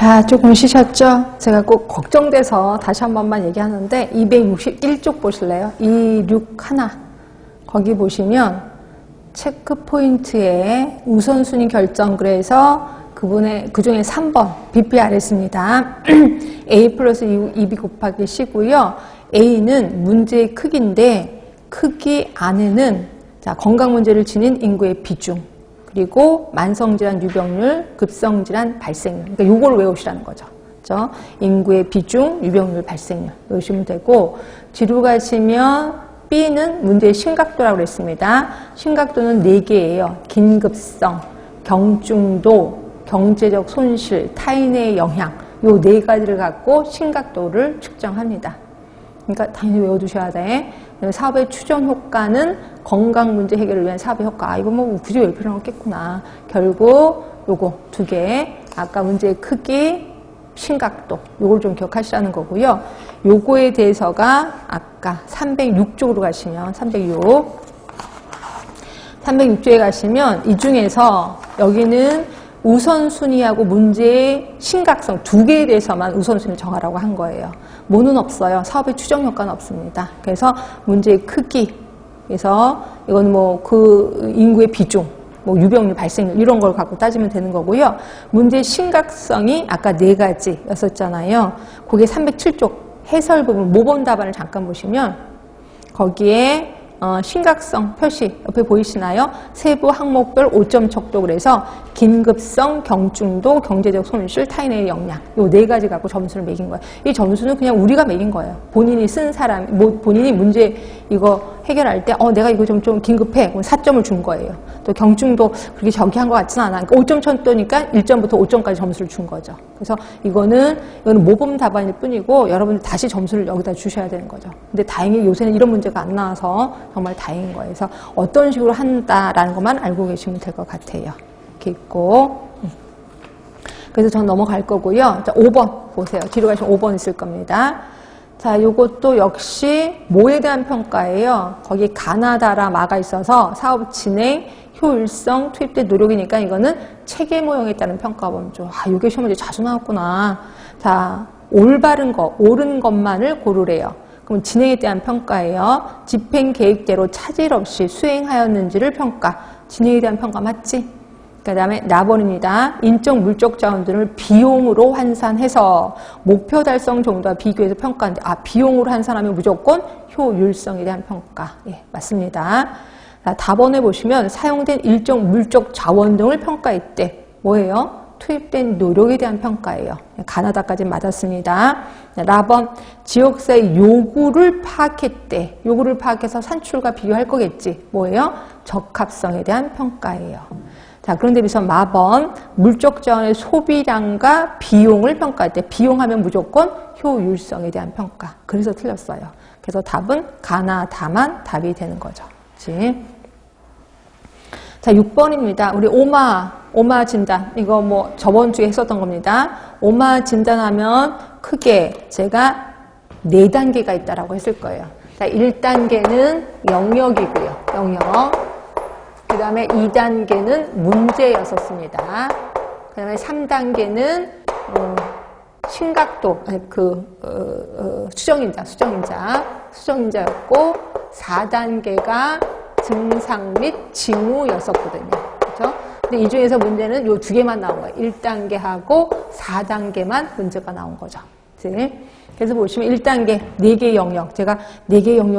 자, 조금 쉬셨죠? 제가 꼭 걱정돼서 다시 한 번만 얘기하는데 261쪽 보실래요? 261 거기 보시면 체크 포인트에 우선순위 결정글에서 그분의 그 중에 3번 BPR했습니다. A 플러스 2B 곱하기 C고요. A는 문제의 크기인데 크기 안에는 자, 건강 문제를 지닌 인구의 비중 그리고 만성질환 유병률, 급성질환 발생률. 그러니까 요걸 외우시라는 거죠. 그죠? 인구의 비중, 유병률, 발생률 외우시면 되고 뒤로 가시면 B는 문제의 심각도라고 그랬습니다. 심각도는 4개예요. 긴급성, 경중도, 경제적 손실, 타인의 영향 요 네 가지를 갖고 심각도를 측정합니다. 그러니까 당연히 외워두셔야 돼. 사업의 추정 효과는 건강 문제 해결을 위한 사업의 효과. 아, 이거 뭐 굳이 외울 필요는 없겠구나. 결국 요거 두 개. 아까 문제의 크기, 심각도. 요걸 좀 기억하시라는 거고요. 요거에 대해서가 아까 306쪽으로 가시면 306. 306쪽에 가시면 이 중에서 여기는 우선순위하고 문제의 심각성 두 개에 대해서만 우선순위 정하라고 한 거예요. 뭐는 없어요. 사업의 추정 효과는 없습니다. 그래서 문제의 크기, 그래서 이건 뭐 그 인구의 비중, 뭐 유병률 발생률 이런 걸 갖고 따지면 되는 거고요. 문제의 심각성이 아까 네 가지였었잖아요. 그게 307쪽 해설 부분 모범 답안을 잠깐 보시면 거기에 어, 심각성 표시 옆에 보이시나요? 세부 항목별 5점 척도 그래서 긴급성, 경중도, 경제적 손실, 타인의 영향 요네 가지 갖고 점수를 매긴 거예요. 이 점수는 그냥 우리가 매긴 거예요. 본인이 쓴 사람, 뭐 본인이 문제 이거 해결할 때 어, 내가 이거 좀, 좀 긴급해. 그럼 4점을 준 거예요. 또 경중도 그렇게 저기 한 것 같지는 않아. 그러니까 5점 쳤더니까 1점부터 5점까지 점수를 준 거죠. 그래서 이거는 이거는 모범 답안일 뿐이고 여러분들 다시 점수를 여기다 주셔야 되는 거죠. 근데 다행히 요새는 이런 문제가 안 나와서 정말 다행인 거예요. 그래서 어떤 식으로 한다라는 것만 알고 계시면 될 것 같아요. 이렇게 있고. 음. 그래서 전 넘어갈 거고요. 자, 5번 보세요. 뒤로 가시면 5번 있을 겁니다. 자, 요것도 역시 뭐에 대한 평가예요. 거기 가나다라 마가 있어서 사업 진행, 효율성, 투입된 노력이니까 이거는 체계 모형에 따른 평가 범주. 아, 요게 시험 문제 자주 나왔구나. 자, 올바른 거, 옳은 것만을 고르래요. 그럼 진행에 대한 평가예요. 집행 계획대로 차질 없이 수행하였는지를 평가. 진행에 대한 평가 맞지? 그 다음에 나번입니다. 인적 물적 자원들을 비용으로 환산해서 목표 달성 정도와 비교해서 평가하는데 아 비용으로 환산하면 무조건 효율성에 대한 평가. 예, 맞습니다. 자, 답원에 보시면 사용된 일정 물적 자원 등을 평가할 때 뭐예요? 투입된 노력에 대한 평가예요. 가나다까지 맞았습니다. 라번 지역사의 요구를 파악했대. 요구를 파악해서 산출과 비교할 거겠지. 뭐예요? 적합성에 대한 평가예요. 자, 그런데 비해서 마번 물적 자원의 소비량과 비용을 평가할 때 비용하면 무조건 효율성에 대한 평가. 그래서 틀렸어요. 그래서 답은 가나 다만 답이 되는 거죠. 그치? 자, 6번입니다. 우리 오마, 오마 진단. 이거 뭐 저번 주에 했었던 겁니다. 오마 진단하면 크게 제가 네 단계가 있다라고 했을 거예요. 자, 1단계는 영역이고요. 영역. 그 다음에 2단계는 문제였었습니다. 그 다음에 3단계는 어, 심각도, 아니, 그, 어, 어, 수정인자, 수정인자, 수정인자였고, 4단계가 증상 및 징후였었거든요. 그죠? 근데 이 중에서 문제는 요 두 개만 나온 거예요. 1단계하고 4단계만 문제가 나온 거죠. 그치? 그래서 보시면 1단계 4개 영역. 제가 4개 영역을